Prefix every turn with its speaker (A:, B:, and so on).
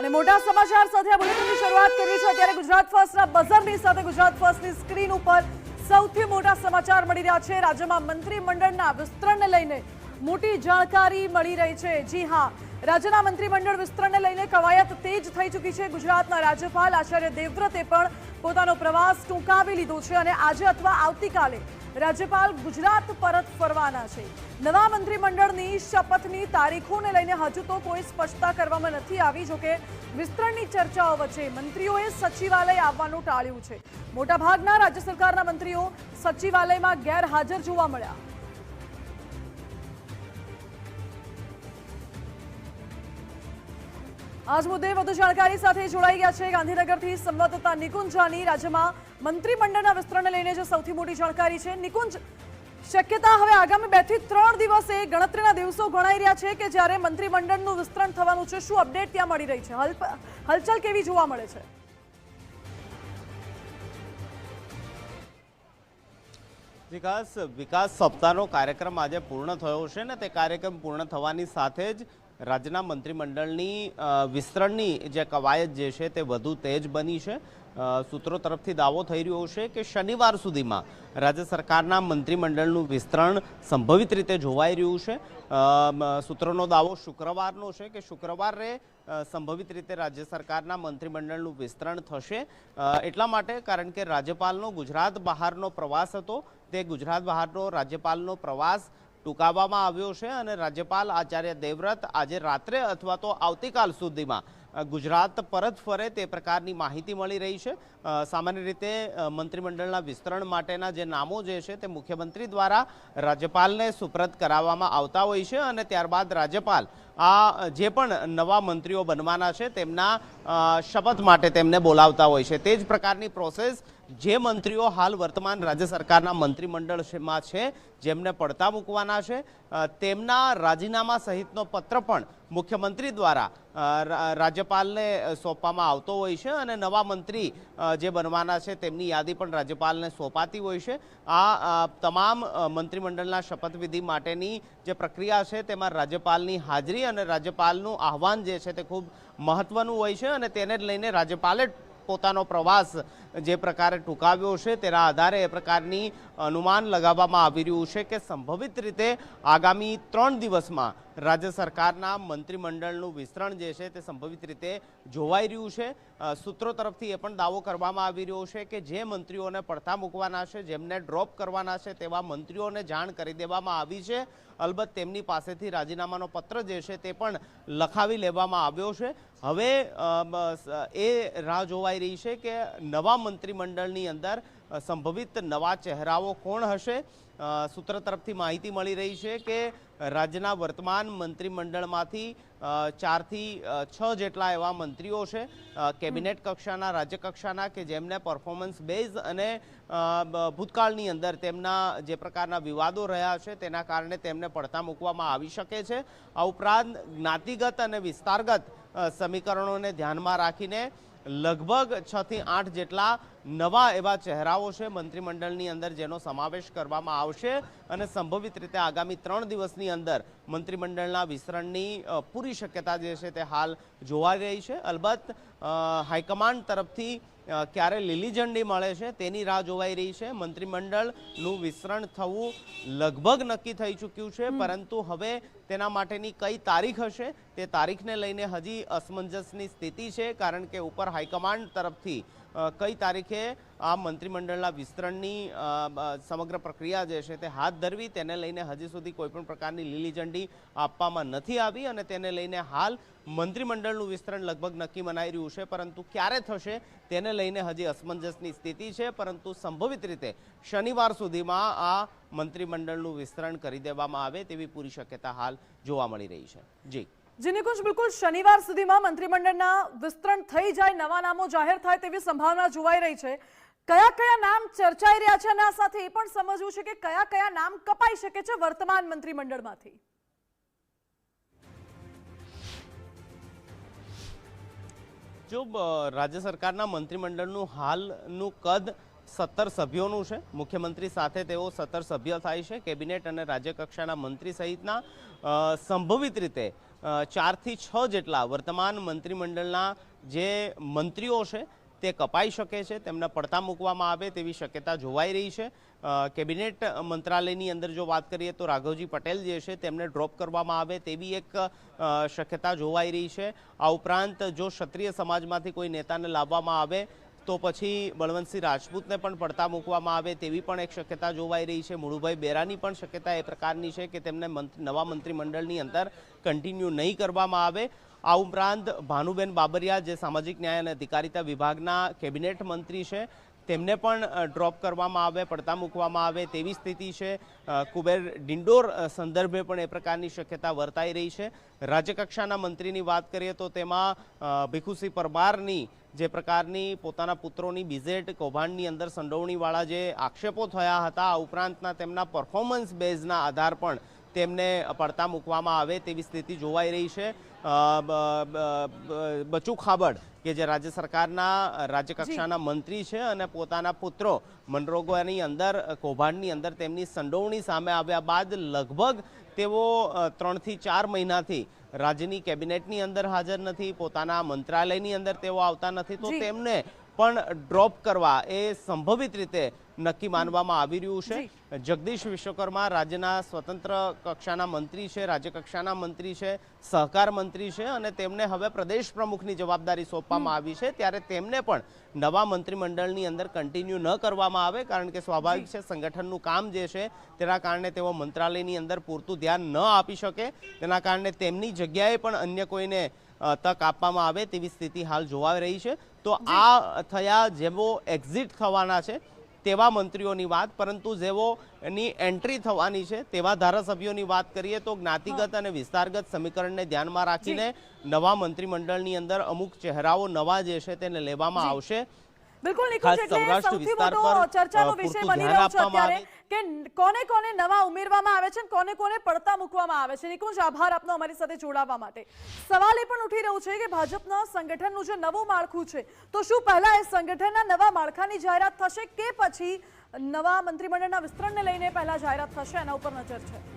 A: અને મોટા સમાચાર સાથે આ બુલેટિનની શરૂઆત કરી છે ત્યારે ગુજરાત ફર્સ્ટના બઝરની સાથે ગુજરાત ફર્સ્ટની સ્ક્રીન ઉપર સૌથી મોટા સમાચાર મળી રહ્યા છે. રાજ્યમાં મંત્રીમંડળના વિસ્તરણને લઈને મોટી જાણકારી મળી રહી છે. જી હા, રાજ્યના મંત્રીમંડળ વિસ્તરણને લઈને કવાયત તેજ થઈ ચૂકી છે. ગુજરાતના રાજ્યપાલ આચાર્ય દેવવ્રતે પણ પોતાનો પ્રવાસ ટૂંકાવી લીધો છે અને આજે અથવા આવતીકાલે રાજ્યપાલ ગુજરાત પરત ફરવાના છે. નવા મંત્રીમંડળની શપથની તારીખોને લઈને હજુ તો કોઈ સ્પષ્ટતા કરવામાં નથી આવી જોકે વિસ્તરણની ચર્ચાઓ વચ્ચે મંત્રીઓએ સચિવાલય આવવાનું ટાળ્યું છે. મોટાભાગના રાજ્ય સરકારના મંત્રીઓ સચિવાલયમાં ગેરહાજર જોવા મળ્યા. આજ મુદ્દે વધુ જાણકારી સાથે જોડાઈ ગયા છે ગાંધીનગરથી સંવાદદાતા નિકુંજ જાની. રાજ્યમાં મંત્રીમંડળના વિસ્તરણને લઈને જે સૌથી મોટી જાણકારી છે, નિકુંજ, શક્યતા હવે આગામી બેથી ત્રણ દિવસે ગણતરીના દિવસો ગણાઈ રહ્યા છે કે જ્યારે મંત્રીમંડળનું વિસ્તરણ થવાનું છે, શું અપડેટ ત્યાં મળી રહી છે? હલ- હલચલ કેવી જોવા મળે છે?
B: વિકાસ વિકાસ સપ્તાહનો કાર્યક્રમ આજે પૂર્ણ થયો છે ને તે કાર્યક્રમ પૂર્ણ થવાની સાથે જ રાજ્યના મંત્રીમંડળની વિસ્તરણની જે કવાયત જે છે તે વધુ તેજ બની છે. સૂત્રો તરફથી દાવો થઈ રહ્યો છે કે શનિવાર સુધીમાં રાજ્ય સરકારના મંત્રીમંડળનું વિસ્તરણ સંભવિત રીતે જોવાઈ રહ્યું છે. સૂત્રોનો દાવો શુક્રવારનો છે કે શુક્રવારે સંભવિત રીતે રાજ્ય સરકારના મંત્રીમંડળનું વિસ્તરણ થશે. એટલા માટે કારણ કે રાજ્યપાલનો ગુજરાત બહારનો પ્રવાસ હતો, તે ગુજરાત બહારનો રાજ્યપાલનો પ્રવાસ ટૂંકાવવામાં આવ્યો છે અને રાજ્યપાલ આચાર્ય દેવવ્રત આજે રાત્રે અથવા તો આવતીકાલ સુધીમાં ગુજરાત પરત ફરે તે પ્રકારની માહિતી મળી રહી છે. સામાન્ય રીતે મંત્રીમંડળના વિસ્તરણ માટેના જે નામો જે છે તે મુખ્યમંત્રી દ્વારા રાજ્યપાલને સુપ્રત કરાવવામાં આવતા હોય છે અને ત્યારબાદ રાજ્યપાલ આ જે પણ નવા મંત્રીઓ બનવાના છે તેમના શપથ માટે તેમને બોલાવતા હોય છે. તે જ પ્રકારની પ્રોસેસ જે મંત્રીઓ હાલ વર્તમાન રાજ્ય સરકારના મંત્રીમંડળમાં છે, જેમને પડતા મૂકવાના છે તેમના રાજીનામા સહિતનો પત્ર પણ મુખ્યમંત્રી દ્વારા રાજ્યપાલને સોંપવામાં આવતો હોય છે અને નવા મંત્રી જે બનવાના છે તેમની યાદી પણ રાજ્યપાલને સોંપાતી હોય છે. આ તમામ મંત્રીમંડળના શપથવિધિ માટેની જે પ્રક્રિયા છે તેમાં રાજ્યપાલની હાજરી અને રાજ્યપાલનું આહવાન જે છે તે ખૂબ મહત્વનું હોય છે અને તેને જ લઈને રાજ્યપાલે પોતાનો પ્રવાસ જે પ્રકારે ટૂંકાવ્યો છે તેના આધારે એ પ્રકારની અનુમાન લગાવવામાં આવી રહ્યું છે કે સંભવિત રીતે આગામી ત્રણ દિવસમાં રાજ્ય સરકારના મંત્રીમંડળનું વિસ્તરણ જે છે તે સંભવિત રીતે જોવાઈ રહ્યું છે. સૂત્રો તરફથી એ પણ દાવો કરવામાં આવી રહ્યો છે કે જે મંત્રીઓને પડતા મૂકવાના છે, જેમને ડ્રોપ કરવાના છે તેવા મંત્રીઓને જાણ કરી દેવામાં આવી છે. અલબત્ત તેમની પાસેથી રાજીનામાનો પત્ર જે છે તે પણ લખાવી લેવામાં આવ્યો છે. હવે એ રાહ જોવાઈ રહી છે કે નવા મંત્રીમંડળની અંદર સંભવિત નવા ચહેરાઓ કોણ હશે? સૂત્ર તરફથી માહિતી મળી રહી છે કે રાજ્યના વર્તમાન મંત્રીમંડળમાંથી ચારથી છ જેટલા એવા મંત્રીઓ છે કેબિનેટ કક્ષાના રાજ્ય કક્ષાના કે જેમને પરફોર્મન્સ બેઝ અને ભૂતકાળની અંદર તેમના જે પ્રકારના વિવાદો રહ્યા છે તેના કારણે તેમને પડતા મૂકવામાં આવી શકે છે. આ ઉપરાંત જ્ઞાતિગત અને વિસ્તારગત સમીકરણોને ધ્યાનમાં રાખીને લગભગ છ થી આઠ જેટલા નવા એવા ચહેરાઓ છે મંત્રીમંડળની અંદર જેનો સમાવેશ કરવામાં આવશે અને સંભવિત રીતે આગામી ત્રણ દિવસની અંદર મંત્રીમંડળના વિસ્તરણની પૂરી શક્યતા જે છે તે હાલ જોવા રહી છે. અલબત્ત હાઈકમાન્ડ તરફથી ક્યારે લીલી ઝંડી મળે છે તેની રાહ જોવાઈ રહી છે. મંત્રીમંડળનું વિસ્તરણ થવું લગભગ નક્કી થઈ ચૂક્યું છે પરંતુ હવે તેના માટેની કઈ તારીખ હશે તે તારીખને લઈને હજી અસમંજસની સ્થિતિ છે કારણ કે ઉપર હાઈકમાન્ડ તરફથી કઈ તારીખે આ મંત્રીમંડળના વિસ્તરણની સમગ્ર પ્રક્રિયા જે છે તે હાથ ધરવી તેને લઈને હજી સુધી કોઈપણ પ્રકારની લીલી ઝંડી આપવામાં નથી આવી અને તેને લઈને હાલ મંત્રીમંડળનું વિસ્તરણ લગભગ નક્કી મનાઈ રહ્યું છે. પરંતુ ક્યારે થશે તેને લઈને હજી અસમંજસની સ્થિતિ છે. પરંતુ સંભવિત રીતે શનિવાર સુધીમાં આ મંત્રીમંડળનું વિસ્તરણ કરી દેવામાં આવે તેવી પૂરી શક્યતા હાલ જોવા મળી રહી છે. જી.
A: જી નિકુંજ બિલકુલ શનિવાર સુધીમાં મંત્રીમંડળના વિસ્તરણ થઈ જાય, નવા નામો જાહેર થાય તેવી સંભાવના જોવાઈ રહી છે. કયા કયા નામ ચર્ચાઈ રહ્યા છે અને આ સાથે એ પણ સમજવું છે કે કયા કયા નામ કપાઈ શકે છે વર્તમાન મંત્રીમંડળમાંથી.
B: જો રાજ્ય સરકારના મંત્રીમંડળનું હાલનું કદ સત્તર સભ્યોનું છે. મુખ્યમંત્રી સાથે તેઓ સત્તર સભ્ય થાય છે. કેબિનેટ અને રાજ્ય કક્ષાના મંત્રી સહિતના સંભવિત રીતે ચારથી છ જેટલા વર્તમાન મંત્રીમંડળના જે મંત્રીઓ છે, તે કપાઈ શકે છે, તેમને પડતા મૂકવામાં આવે તેવી શક્યતા જોવાઈ રહી છે. કેબિનેટ મંત્રાલયની અંદર જો વાત કરીએ તો રાઘવજી પટેલ જે છે, તેમને ડ્રોપ કરવામાં આવે તેવી એક શક્યતા જોવાઈ રહી છે. આ ઉપરાંત જો ક્ષત્રિય સમાજમાંથી કોઈ નેતાને લાવવામાં આવે તો પછી બળવંતસિંહ રાજપૂતને પણ પડતા મૂકવામાં આવે તેવી પણ એક શક્યતા જોવાઈ રહી છે. મુળુભાઈ બેરાની પણ શક્યતા એ પ્રકારની છે કે તેમને નવા મંત્રીમંડળની અંદર કન્ટિન્યુ નહીં કરવામાં આવે. આ ઉપરાંત ભાનુબેન બાબરિયા જે સામાજિક ન્યાય અને અધિકારિતા વિભાગના કેબિનેટ મંત્રી છે તેમને પણ ડ્રોપ કરવામાં આવે, પડતા મૂકવામાં આવે તેવી સ્થિતિ છે. કુબેર ડિંડોર સંદર્ભે પણ એ પ્રકારની શક્યતા વર્તાઈ રહી છે. રાજ્યકક્ષાના મંત્રીની વાત કરીએ તો તેમાં ભીખુસિંહ પરમારની જે પ્રકારની પોતાના પુત્રોની બીઝેટ કૌભાંડની અંદર સંડોવણીવાળા જે આક્ષેપો થયા હતા, આ ઉપરાંતના તેમના પરફોર્મન્સ બેઝના આધાર પણ તેમને પડતા મૂકવામાં આવે તેવી સ્થિતિ જોવાઈ રહી છે. બચુ ખાબડ કે જે રાજ્ય સરકારના રાજ્યકક્ષાના મંત્રી છે અને પોતાના પુત્રો મનરોગોની અંદર કૌભાંડની અંદર તેમની સંડોવણી સામે આવ્યા બાદ લગભગ તેઓ ત્રણથી ચાર મહિનાથી રાજ્યની કેબિનેટની અંદર હાજર નથી પોતાના મંત્રાલયની અંદર તેઓ આવતા નથી. તો તેમને પણ ડ્રોપ કરવા એ સંભવિત રીતે નક્કી માનવામાં આવી રહ્યું છે. જગદીશ વિશ્વકર્મા રાજ્યના સ્વતંત્ર કક્ષાના મંત્રી છે રાજ્ય કક્ષાના મંત્રી છે સહકાર મંત્રી છે અને તેમને હવે પ્રદેશ પ્રમુખની જવાબદારી સોંપવામાં આવી છે. ત્યારે તેમને પણ નવા મંત્રીમંડળની અંદર કન્ટિન્યુ ન કરવામાં આવે કારણ કે સ્વાભાવિક છે સંગઠનનું કામ જે છે તેના કારણે તેઓ મંત્રાલયની અંદર પૂરતું ધ્યાન ન આપી શકે. તેના કારણે તેમની જગ્યાએ પણ અન્ય કોઈને તક આપવામાં આવે તેવી સ્થિતિ હાલ જોવાઈ રહી છે. તો આ થયા જેવો એક્ઝિટ થવાના છે. તેવા મંત્રીઓની વાત પરંતુ જેઓની એન્ટ્રી થવાની છે તેવા ધારાસભ્યોની વાત કરીએ તો જ્ઞાતિગત અને વિસ્તારગત સમીકરણને ધ્યાનમાં રાખીને નવા મંત્રીમંડળની અંદર અમુક ચહેરાઓ નવા જે છે તેને લેવામાં આવશે.
A: બિલકુલ નિકુંજ એટલે સૌથી મોટો ચર્ચાનો વિષય બની રહ્યો છે અત્યારે કે કોને કોને નવા ઉમેરવામાં આવે છે અને કોને કોને પડતા મૂકવામાં આવે છે. નિકુંજ આભાર આપનો અમારી સાથે જોડાવા માટે. સવાલ એ પણ ઉઠી રહ્યું છે કે ભાજપના સંગઠનનું જે નવું માળખું છે તો શું પહેલા એ સંગઠનના નવા માળખાની જાહેરાત થશે કે પછી નવા મંત્રીમંડળના વિસ્તરણને લઈને પહેલા જાહેરાત થશે? એના ઉપર નજર છે.